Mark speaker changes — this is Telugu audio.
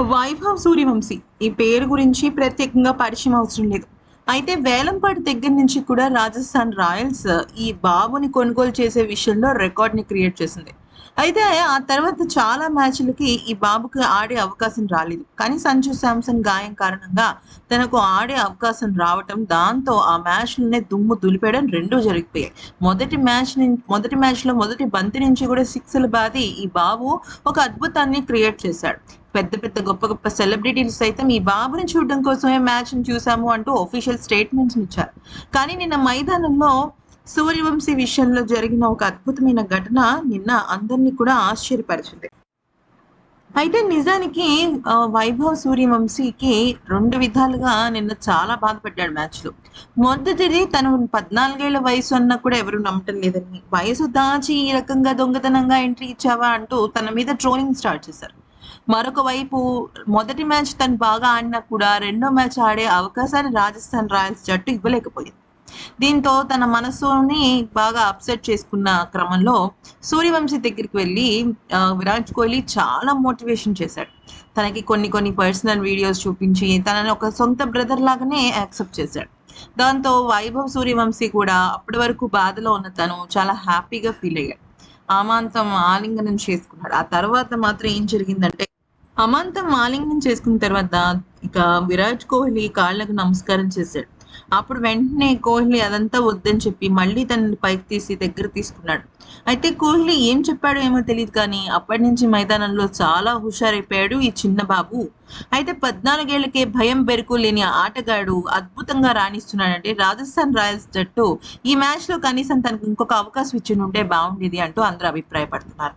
Speaker 1: వైభవ్ సూర్యవంశీ. ఈ పేరు గురించి ప్రత్యేకంగా పరిచయం అవసరం లేదు. అయితే వేలంపాటి దగ్గర నుంచి కూడా రాజస్థాన్ రాయల్స్ ఈ బాబుని కొనుగోలు చేసే విషయంలో రికార్డ్ని క్రియేట్ చేసింది. అయితే ఆ తర్వాత చాలా మ్యాచ్లకి ఈ బాబుకి ఆడే అవకాశం రాలేదు. కానీ సంజు శాంసన్ గాయం కారణంగా తనకు ఆడే అవకాశం రావటం దాంతో ఆ మ్యాచ్లోనే దుమ్ము దులిపేయడం రెండూ జరిగిపోయాయి. మొదటి మ్యాచ్ మొదటి మ్యాచ్లో మొదటి బంతి నుంచి కూడా సిక్స్లు బాది ఈ బాబు ఒక అద్భుతాన్ని క్రియేట్ చేశాడు. పెద్ద పెద్ద గొప్ప గొప్ప సెలబ్రిటీలు సైతం ఈ బాబుని చూడడం కోసమే మ్యాచ్ని చూసాము అంటూ ఒఫీషియల్ స్టేట్మెంట్స్ ఇచ్చారు. కానీ నిన్న మైదానంలో సూర్యవంశీ విషయంలో జరిగిన ఒక అద్భుతమైన ఘటన నిన్న అందరినీ కూడా ఆశ్చర్యపరిచింది. అయితే నిజానికి వైభవ వైభవ్ సూర్యవంశీకి రెండు విధాలుగా నిన్న చాలా బాధపడ్డాడు మ్యాచ్లో మొదటిది తను పద్నాలుగేళ్ళ వయసు అన్నా కూడా ఎవరు నమ్మటం లేదని వయసు దాచి ఈ రకంగా దొంగతనంగా ఎంట్రీ ఇచ్చావా అంటూ తన మీద ట్రోలింగ్ స్టార్ట్ చేశారు. మరొక వైపు మొదటి మ్యాచ్ తను బాగా ఆడినా కూడా రెండో మ్యాచ్ ఆడే అవకాశాన్ని రాజస్థాన్ రాయల్స్ జట్టు ఇవ్వలేకపోయింది. దీంతో తన మనసుని బాగా అప్సెట్ చేసుకున్న క్రమంలో సూర్యవంశీ దగ్గరికి వెళ్ళి విరాట్ కోహ్లీ చాలా మోటివేషన్ చేశాడు. తనకి కొన్ని కొన్ని పర్సనల్ వీడియోస్ చూపించి తనని ఒక సొంత బ్రదర్ లాగానే యాక్సెప్ట్ చేశాడు. దాంతో వైభవ్ సూర్యవంశీ కూడా అప్పటి వరకు బాధలో ఉన్న తను చాలా హ్యాపీగా ఫీల్ అయ్యాడు. అమాంతం ఆలింగనం చేసుకున్నాడు. ఆ తర్వాత మాత్రం ఏం జరిగిందంటే అమాంతం ఆలింగనం చేసుకున్న తర్వాత ఇక విరాట్ కోహ్లీ కాళ్ళకు నమస్కారం చేశాడు. అప్పుడు వెంటనే కోహ్లీ అదంతా వద్దని చెప్పి మళ్ళీ తనని పైకి తీసి దగ్గర తీసుకున్నాడు. అయితే కోహ్లీ ఏం చెప్పాడో ఏమో తెలియదు కానీ అప్పటి నుంచి మైదానంలో చాలా హుషారైపోయాడు ఈ చిన్న బాబు. అయితే పద్నాలుగేళ్ళకే భయం బెరుకు లేని ఆటగాడు అద్భుతంగా రాణిస్తున్నాడంటే రాజస్థాన్ రాయల్స్ జట్టు ఈ మ్యాచ్లో కనీసం తనకు ఇంకొక అవకాశం ఇచ్చి ఉంటే బాగుండేది అంటూ అందరూ అభిప్రాయపడుతున్నారు.